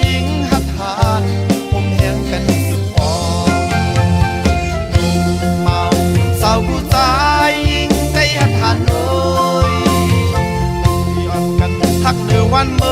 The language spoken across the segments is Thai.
หญิงหัตถานผมแห้งกันสุดออหนุ่มเมาสาวผู้ชายยิงใจหัตถาน้อยยอมกันทักเดือวันเมื่อ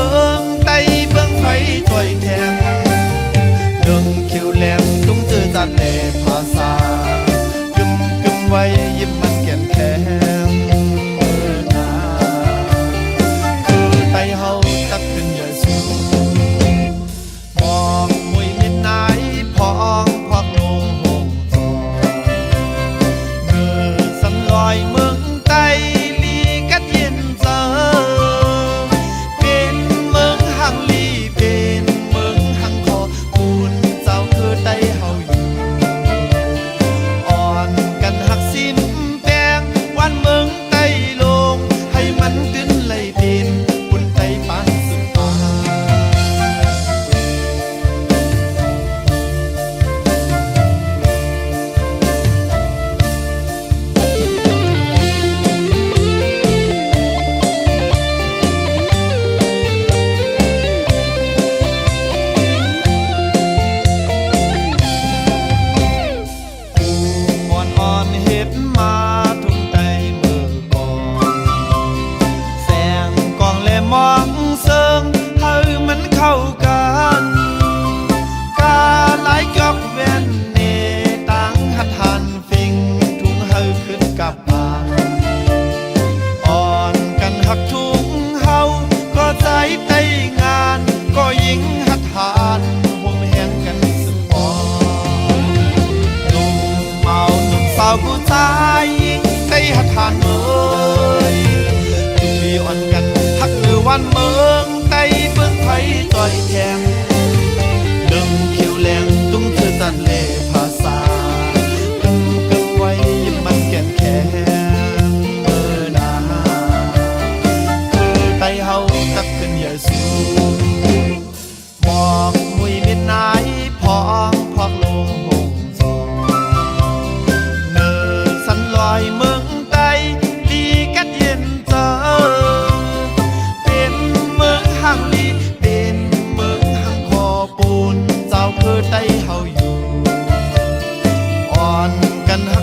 าวผู้ชายได้หัดทานเมยมีอ่อนกันทักหรือวันเมืองไต้เปิ้งไผต่อยแทงดึงผิวแรงตุ้งเธอตันเลภาษาดึงกำไว้ยิ้มมันแก่นแข็งเออนาคือไต้เฮาตัขึ้นยาสูงบอกมุยมิดนายพองพอกลง canal.